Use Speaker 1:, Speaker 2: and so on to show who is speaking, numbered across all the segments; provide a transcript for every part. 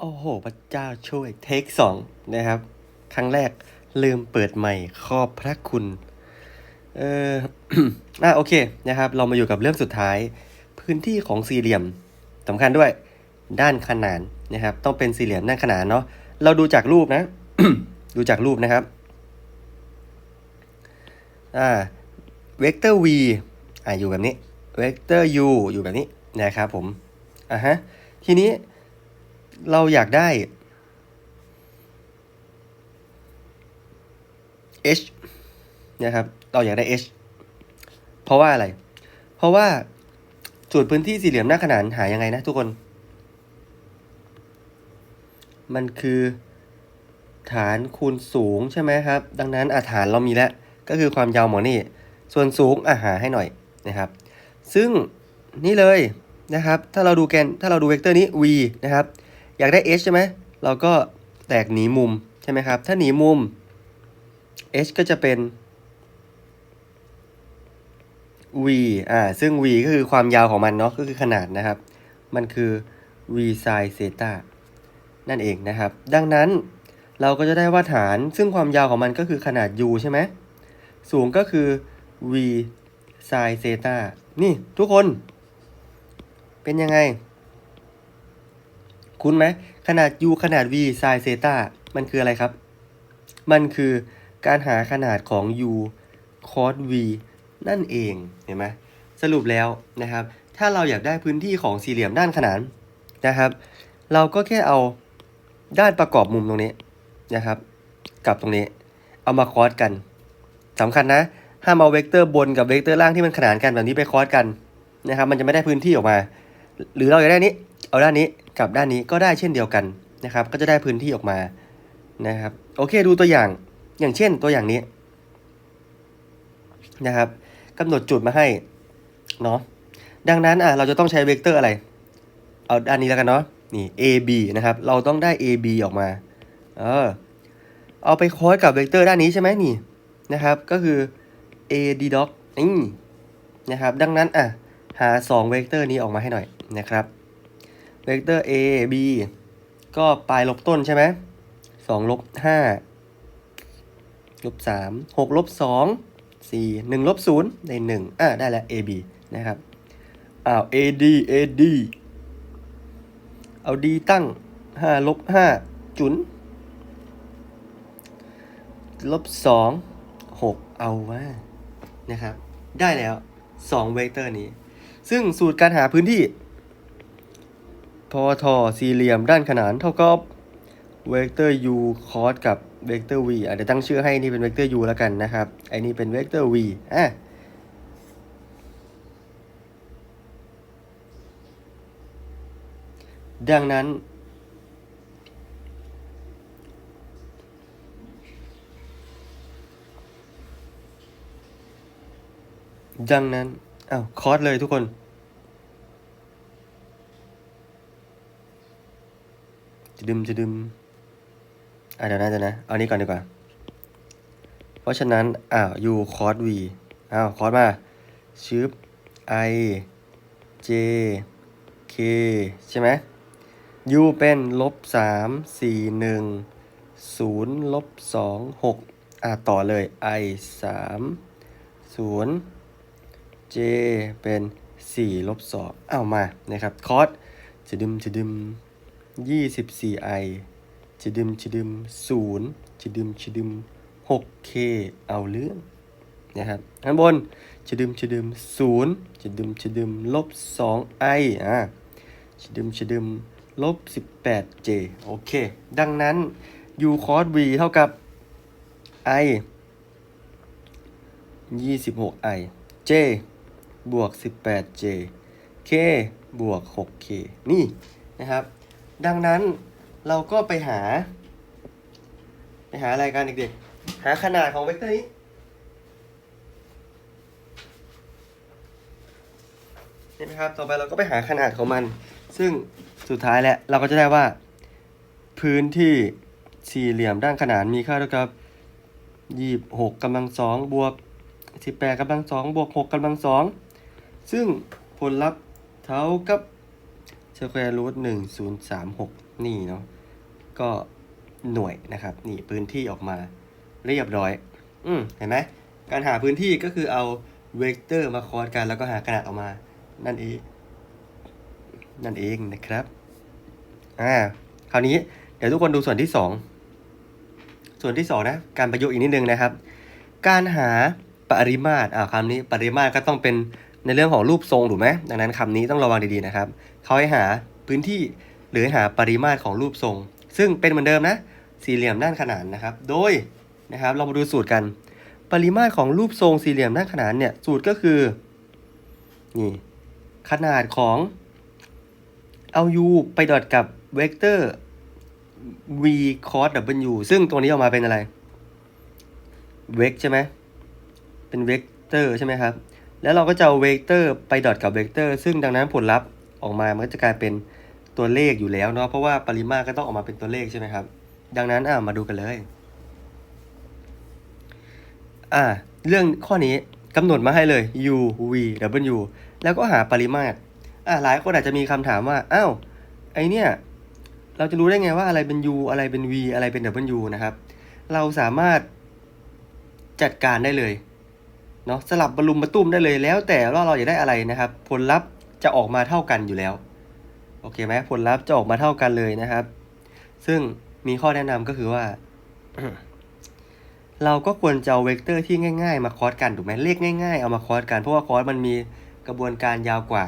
Speaker 1: โอ้โห พระเจ้าช่วยเทคสองนะครับ ครั้งแรกลืมเปิดใหม่ขอบพระคุณ เอออะโอเคนะครับ เรามาอยู่กับเรื่องสุดท้าย พื้นที่ของสี่เหลี่ยมสำคัญด้วย ด้านขนานนะครับ ต้องเป็นสี่เหลี่ยมด้านขนานเนาะเราดูจากรูปนะ ดูจากรูปนะครับอ่าเวกเตอร์ v อ่าอยู่แบบนี้เวกเตอร์ u อยู่แบบนี้นะครับผมอ่าฮะทีนี้ เราอยากได้ h นะครับเราอยากได้ h เพราะว่าอะไร เพราะว่าจุดพื้นที่สี่เหลี่ยมหน้าขนานหายังไงนะทุกคน มันคือฐานคูณสูงใช่ไหมครับ ดังนั้นอาฐานเรามีแล้ว ก็คือความยาวหมอนี่ ส่วนสูงอาหาให้หน่อยนะครับ ซึ่งนี่เลยนะครับ ถ้าเราดูแกนถ้าเราดูเวกเตอร์นี้ v นะครับ อยากได้ h ใช่ไหมเราก็แตกหนีมุมใช่ไหมครับ ถ้าหนีมุม h ก็จะเป็น v อ่า ซึ่ง v ก็คือความยาวของมันเนาะ ก็คือขนาดนะครับ มันคือ v sin theta นั่นเองนะครับ ดังนั้นเราก็จะได้ว่าฐาน ซึ่งความยาวของมันก็คือขนาด u ใช่ไหม สูงก็คือ v sin theta นี่ทุกคน เป็นยังไง คุ้นไหมขนาด u ขนาด v sin theta มันคืออะไรครับ มันคือการหาขนาดของ u cos v นั่นเองเห็นไหมสรุปแล้วนะครับ ถ้าเราอยากได้พื้นที่ของสี่เหลี่ยมด้านขนานนะครับ เราก็แค่เอาด้านประกอบมุมตรงนี้นะครับ กับตรงนี้ เอามาคอสกันสำคัญนะห้ามเอาเวกเตอร์บนกับเวกเตอร์ล่างที่มันขนานกันแบบนี้ไปคอสกันนะครับ มันจะไม่ได้พื้นที่ออกมา หรือเราอยากได้นี้ เอาด้านนี้ กับด้านนี้ก็ได้เช่นเดียวกันนะครับ ก็จะได้พื้นที่ออกมานะครับ โอเคดูตัวอย่างอย่างเช่นตัวอย่างนี้นะครับกำหนดจุดมาให้เนาะดังนั้นอะเราจะต้องใช้เวกเตอร์อะไร เอาด้านนี้แล้วกันเนาะนี่ a b นะครับ เราต้องได้ a b ออกมา เออ เอาไปคอสกับเวกเตอร์ด้านนี้ใช่ไหมนี่นะครับ ก็คือ a d doc นี่นะครับ ดังนั้นอะหา 2 เวกเตอร์นี้ออกมาให้หน่อยนะครับ เวกเตอร์ a b ก็ปลายลบต้นใช่ไหมสองลบห้าลบสามหกลบสองสี่หนึ่งลบศูนย์ได้หนึ่งอะได้แล้ว a b นะครับอ้าว a d a d เอา d ตั้งห้าลบห้าจุนลบสองหกเอาว่านะครับ ได้แล้วสองเวกเตอร์นี้ ซึ่งสูตรการหาพื้นที่ พอทอสี่เหลี่ยมด้านขนานเท่ากับเวกเตอร์ u cos กับเวกเตอร์ v อะเดี๋ยวตั้งชื่อให้นี่เป็นเวกเตอร์ u แล้วกันนะครับไอ้นี่เป็นเวกเตอร์ v อะดังนั้น ดังนั้นอ้าวคอร์สเลยทุกคน จะดึมจะดึมอะเดี๋ยวนะเดี๋ยวนะ เอานี้ก่อนดีกว่า เพราะฉะนั้นอ้าว u คอร์ส v อ้าวคอร์สมาชืบ i j k ใช่ไหม u เป็นลบสามสี่หนึ่งศูนย์ลบสองหกอะต่อเลย i สามศูนย์ j เป็นสี่ลบสองเอามานะครับคอสจะดึมจะดึม ยี่สิบสี่ i จะดึมจะดึมศูนย์จะดึมจะดึมหก k เอาเรื่องนะครับข้างบนจะดึมจะดึมศูนย์จะดึมจะดึมลบสอง i อะจะดึมจะดึมลบสิบแปด j โอเค ดังนั้น u cos v เท่ากับ i ยี่สิบหก i j บวก 18j k บวก 6k นี่นะครับ ดังนั้นเราก็ไปหา ไปหาอะไรกันเด็กๆ หาขนาดของเวกเตอร์นี้เห็นไหมครับ ต่อไปเราก็ไปหาขนาดของมัน ซึ่งสุดท้ายแล้วเราก็จะได้ว่า พื้นที่สี่เหลี่ยมด้านขนานมีค่าเท่ากับยี่หกกำลังสองบวกสิบแปดกำลังสองบวกหกกำลังสองซึ่งผลลัพธ์เท่ากับ เฉ square root หนึ่งศูนย์สามหกนี่เนาะก็หน่วยนะครับ นี่พื้นที่ออกมาเรียบร้อย อืมเห็นไหมการหาพื้นที่ก็คือเอาเวกเตอร์มาคอร์สกันแล้วก็หาขนาดออกมา นั่นเอง นั่นเองนะครับอ่าคราวนี้เดี๋ยวทุกคนดูส่วนที่สองส่วนที่สองนะการประยุกต์อีกนิดนึงนะครับ การหาปริมาตรอ่าคำนี้ปริมาตรก็ต้องเป็น ในเรื่องของรูปทรงถูกไหมดังนั้นคำนี้ต้องระวังดีๆนะครับเขาให้หาพื้นที่หรือหาปริมาตรของรูปทรง ซึ่งเป็นเหมือนเดิมนะ สี่เหลี่ยมด้านขนานนะครับ โดยนะครับเรามาดูสูตรกัน ปริมาตรของรูปทรงสี่เหลี่ยมด้านขนานเนี่ยสูตรก็คือนี่ขนาดของเอา u ไปดอทกับเวกเตอร์ v cos w ซึ่งตัวนี้ออกมาเป็นอะไรเวกใช่ไหมเป็นเวกเตอร์ใช่ไหมครับ แล้วเราก็จะเอาเวกเตอร์ไปดอทกับเวกเตอร์ซึ่งดังนั้นผลลัพธ์ออกมามันก็จะกลายเป็นตัวเลขอยู่แล้วเนาะเพราะว่าปริมาตรก็ต้องออกมาเป็นตัวเลขใช่ไหมครับ ดังนั้นอ่ามาดูกันเลย อ่า เรื่องข้อนี้กำหนดมาให้เลย u v w แล้วก็หาปริมาตรอ่าหลายคนอาจจะมีคำถามว่าอ้าวไอเนี่ยเราจะรู้ได้ไงว่าอะไรเป็น u อะไรเป็น v อะไรเป็น w นะครับ เราสามารถจัดการได้เลย เนาะสลับบรรลุมมาตุ้มได้เลยแล้วแต่ว่าเราอยากได้อะไรนะครับ ผลลัพธ์จะออกมาเท่ากันอยู่แล้วโอเคไหมผลลัพธ์จะออกมาเท่ากันเลยนะครับ ซึ่งมีข้อแนะนำก็คือว่า เราก็ควรจะเอาเวกเตอร์ที่ง่าย ๆ มาคอร์สกันถูกไหมเลขง่ายๆเอามาคอร์สกันเพราะว่าคอร์สมันมีกระบวนการยาวกว่า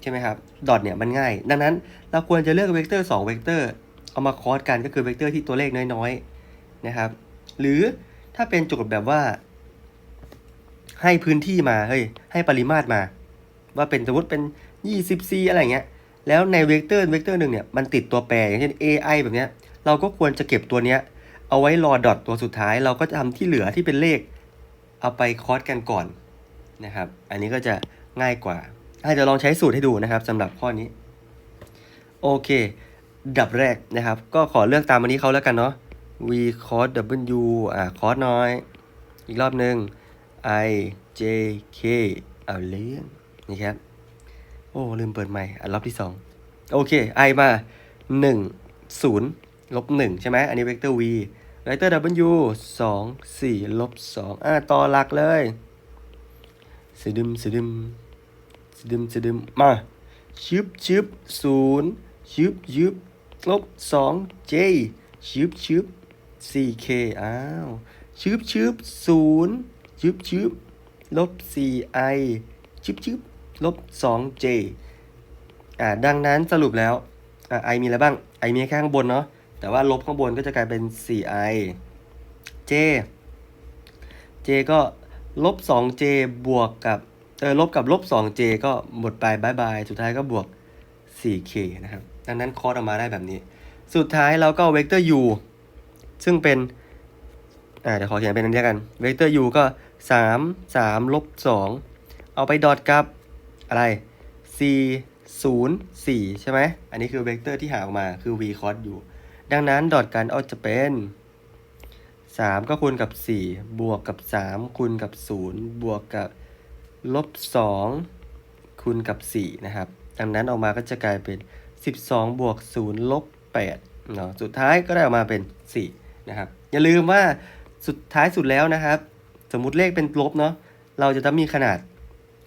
Speaker 1: ใช่ไหมครับดอทเนี่ยมันง่าย ดังนั้นเราควรจะเลือกเวกเตอร์2เวกเตอร์เอามาคอร์สกันก็คือเวกเตอร์ที่ตัวเลขน้อยๆนะครับ หรือถ้าเป็นโจทย์แบบว่า ให้พื้นที่มาเฮ้ยให้ปริมาตรมา ว่าเป็นสมมติเป็น 20c อะไรเงี้ยแล้วในเวกเตอร์เวกเตอร์หนึ่งเนี่ยมันติดตัวแปรอย่างเช่น ai แบบเนี้ยเราก็ควรจะเก็บตัวเนี้ยเอาไว้รอดอทตัวสุดท้าย เราก็จะทำที่เหลือที่เป็นเลข เอาไปคอสกันก่อนนะครับ อันนี้ก็จะง่ายกว่าอาจจะลองใช้สูตรให้ดูนะครับสำหรับข้อนี้ โอเค ดับแรกนะครับ ก็ขอเลือกตามอันนี้เขาแล้วกันเนาะ v cos w อ่า cos น้อย อีกรอบหนึ่ง i j k เอาเรื่องนี่ครับ โอ้ ลืมเปิดใหม่อะรอบที่สองโอเค i มาหนึ่งศูนย์ลบหนึ่งใช่ไหมอันนี้เวกเตอร์ v เวกเตอร์ w สองสี่ลบสองอ่าต่อหลักเลยสดึมสดึมสดึมสดึมมาชึบชึบศูนย์ชึบชึบลบสอง j ชึบชึบ 4k อ้าวชึบชึบศูนย์ ชึบชึบลบ 4i ชึบชึบลบ 2j อ่าดังนั้นสรุปแล้วอ่า i มีอะไรบ้าง i มีแค่ข้างบนเนาะแต่ว่าลบข้างบนก็จะกลายเป็น 4i j j ก็ลบ 2j บวกกับเออลบกับลบ 2j ก็หมดไปบายบาย สุดท้ายก็บวก 4k นะครับ ดังนั้นคอร์สออกมาได้แบบนี้ สุดท้ายเราก็เวกเตอร์ u ซึ่งเป็น อ่าเดี๋ยวขอเขียนเป็นอันเดียวกัน เวกเตอร์ u ก็ 3 3ลบ2เอาไปดอทกับอะไร c 0 4ใช่ไหมอันนี้คือเวกเตอร์ที่หาออกมาคือ v cos u ดังนั้นดอทกันเอาจะเป็น3ก็คูณกับ4บวกกับ3คูณกับ0บวกกับลบ2คูณกับ4นะครับ ดังนั้นออกมาก็จะกลายเป็น12บวก0ลบ8เนาะสุดท้ายก็ได้ออกมาเป็น4นะครับ อย่าลืมว่าสุดท้ายสุดแล้วนะครับ สมมุติเลขเป็นลบเนาะเราจะต้องมีขนาด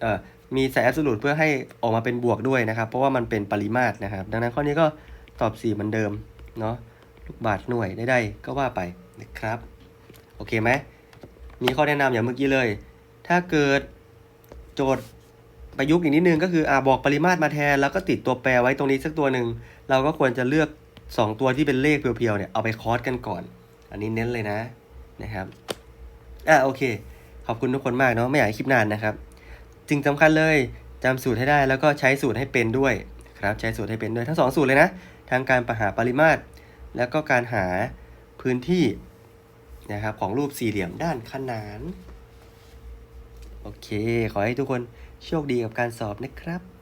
Speaker 1: เอ่อมีใส่แอบสูตเพื่อให้ออกมาเป็นบวกด้วยนะครับ เพราะว่ามันเป็นปริมาตรนะครับ ดังนั้นข้อนี้ก็ตอบ 4 เหมือนเดิมเนาะลูกบาทหน่วยได้ๆก็ว่าไปนะครับ โอเคไหมมีข้อแนะนำอย่างเมื่อกี้เลย ถ้าเกิดโจทย์ประยุกต์อีกนิดนึงก็คืออ่าบอกปริมาตรมาแทน แล้วก็ติดตัวแปรไว้ตรงนี้สักตัวหนึ่งเราก็ควรจะเลือก 2 ตัวที่เป็นเลขเพียวๆเนี่ยเอาไปคอร์สกันก่อน อันนี้เน้นเลยนะนะครับ อะโอเค ขอบคุณทุกคนมากเนาะไม่อยากให้คลิปนานนะครับจึงสำคัญเลยจำสูตรให้ได้แล้วก็ใช้สูตรให้เป็นด้วยครับใช้สูตรให้เป็นด้วยทั้งสองสูตรเลยนะทั้งการประหาปริมาตร แล้วก็การหาพื้นที่นะครับของรูปสี่เหลี่ยมด้านขนาน โอเค ขอให้ทุกคนโชคดีกับการสอบนะครับ